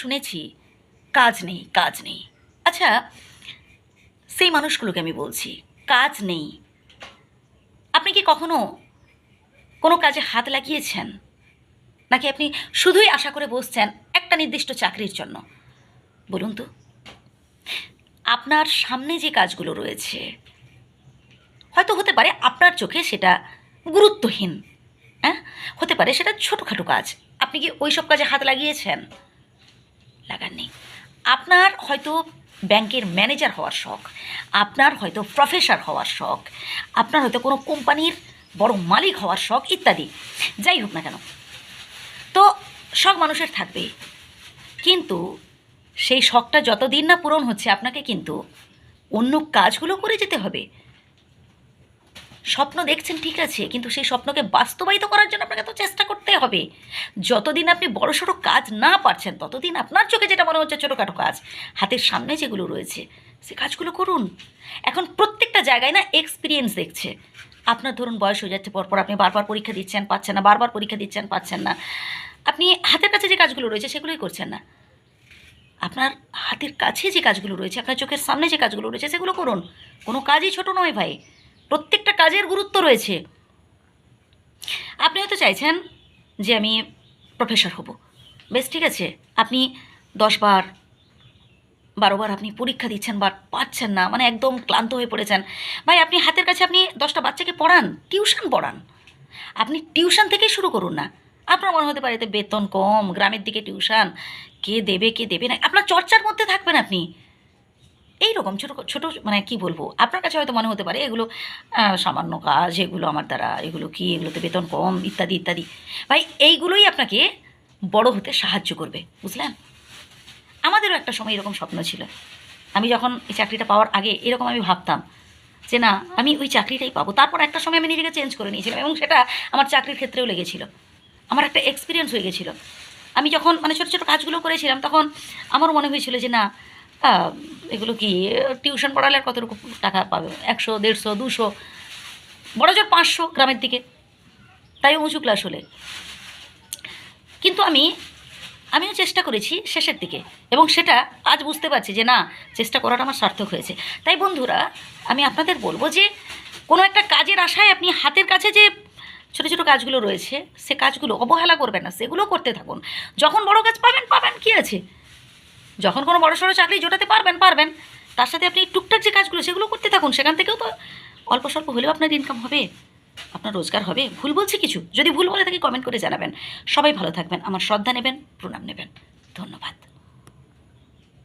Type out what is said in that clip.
শুনেছি। কাজ নেই কাজ নেই। আচ্ছা সেই মানুষগুলোকে আমি বলছি, কাজ নেই। আপনি কি কখনো কোনো কাজে হাত লাগিয়েছেন? নাকি আপনি শুধুই আশা করে বসছেন একটা নির্দিষ্ট চাকরির জন্য? বলুন তো। আপনার সামনে যে কাজগুলো রয়েছে, হয়তো হতে পারে আপনার চোখে সেটা গুরুত্বহীন হ্যাঁ? হতে পারে সেটা ছোটোখাটো কাজ। আপনি কি ওই সব কাজে হাত লাগিয়েছেন? লাগাননি আপনার হয়তো ব্যাংকের ম্যানেজার হওয়ার শখ, আপনার হয়তো প্রফেসর হওয়ার শখ, আপনার হয়তো কোনো কোম্পানির বড় মালিক হওয়ার শখ ইত্যাদি, যাই হোক না কেন। তো শখ মানুষের থাকবে। কিন্তু সেই শখটা যতদিন না পূরণ হচ্ছে আপনাকে কিন্তু অন্য কাজগুলো করে যেতে হবে। স্বপ্ন দেখছেন ঠিক আছে, কিন্তু সেই স্বপ্নকে বাস্তবায়িত করার জন্য আপনাকে তো চেষ্টা করতে হবে। যতদিন আপনি বড় সড়ো কাজ না পারছেন, ততদিন আপনার চোখে যেটা মনে হচ্ছে ছোটোখাটো কাজ, হাতের সামনে যেগুলো রয়েছে, সে কাজগুলো করুন। এখন প্রত্যেকটা জায়গায় না এক্সপিরিয়েন্স দেখছে। আপনার ধরুন বয়স হয়ে যাচ্ছে, পরপর আপনি বারবার পরীক্ষা দিচ্ছেন, পাচ্ছেন না, বারবার পরীক্ষা দিচ্ছেন, পাচ্ছেন না। আপনি হাতের কাছে যে কাজগুলো রয়েছে, সেগুলোই করছেন না। আপনার হাতের কাছে যে কাজগুলো রয়েছে, আপনার চোখের সামনে যে কাজগুলো রয়েছে, সেগুলো করুন। কোনো কাজই ছোট নয় ভাই। প্রত্যেকটা কাজের গুরুত্ব রয়েছে। আপনি হয়তো চাইছেন যে আমি প্রফেসর হব। বেশ, ঠিক আছে। আপনি দশবার বারোবার আপনি পরীক্ষা দিচ্ছেন বা পাচ্ছেন না। মানে একদম ক্লান্ত হয়ে পড়েছেন। ভাই, আপনি হাতের কাছে আপনি দশটা বাচ্চাকে পড়ান, টিউশন পড়ান। আপনি টিউশন থেকেই শুরু করুন না। আপনার মনে হতে পারে এতে বেতন কম, গ্রামের দিকে টিউশন। কে দেবে কে দেবে না? আপনার চর্চার মধ্যে থাকবেন আপনি। এই রকম ছোটো ছোটো মানে কি বলব? আপনার কাছে হয়তো মনে হতে পারে, এগুলো সামান্য কাজ, এগুলো আমার দ্বারা, এগুলো কি, এগুলোতে বেতন কম, ইত্যাদি ইত্যাদি। ভাই, এইগুলোই আপনাকে বড় হতে সাহায্য করবে, বুঝলেন? আমাদেরও একটা সময় এরকম স্বপ্ন ছিল। আমি যখন এই চাকরিটা পাওয়ার আগে এরকম আমি ভাবতাম যে, না, আমি ওই চাকরিটাই পাবো। তারপর একটা সময় আমি নিজেকে চেঞ্জ করে নিয়েছিলাম এবং সেটা আমার চাকরির ক্ষেত্রেও লেগেছিল। আমার একটা এক্সপিরিয়েন্স হয়ে গেছিল। আমি যখন মানে ছোটো ছোটো কাজগুলো করেছিলাম, তখন আমার মনে হয়েছিল যে, না এগুলো কি, টিউশন পড়ালে কতটুকু টাকা পাবে? একশো, দেড়শো, দুশো, বড় জোর পাঁচশো গ্রামের দিকে। তাই উঁচু ক্লাস হলে। কিন্তু আমি, আমিও চেষ্টা করেছি শেষের দিকে। এবং সেটা আজ বুঝতে পারছি যে না, চেষ্টা করাটা আমার সার্থক হয়েছে। তাই বন্ধুরা, আমি আপনাদের বলব যে, কোনো একটা কাজের আশায় আপনি হাতের কাছে যে ছোটো ছোটো কাজগুলো রয়েছে, সে কাজগুলো অবহেলা করবেন না, সেগুলো করতে থাকুন। যখন বড় কাজ পাবেন পাবেন, কি আছে? যখন কোনো বড় সড়ো চাকরি জোটাতে পারবেন পারবেন, তার সাথে আপনি টুকটাক যে কাজগুলো সেগুলো করতে থাকুন, সেখান থেকেও তো অল্প স্বল্প হলেও আপনার ইনকাম হবে, আপনার রোজগার হবে। ভুল বলছি কিছু? যদি ভুল বলে থাকি কমেন্ট করে জানাবেন। সবাই ভালো থাকবেন, আমার শ্রদ্ধা নেবেন, প্রণাম নেবেন। ধন্যবাদ।